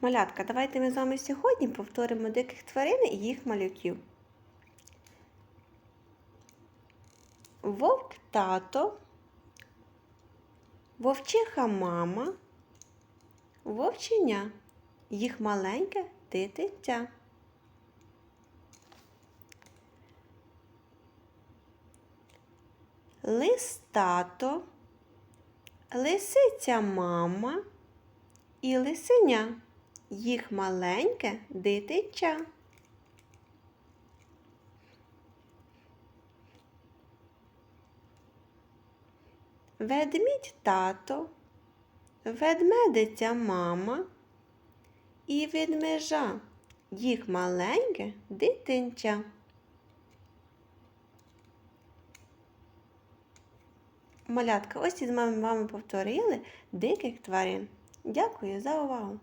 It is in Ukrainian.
Малятка, давайте ми з вами сьогодні повторимо диких тварин і їх малюків. Вовк тато, вовчиха мама, вовченя, їх маленьке дитинця. Лис тато, лисиця мама і лисеня, їх маленьке дитинча. Ведмідь тато, ведмедиця мама і ведмежа, їх маленьке дитинча. Малятка, ось із вами повторили диких тварин. Дякую за увагу!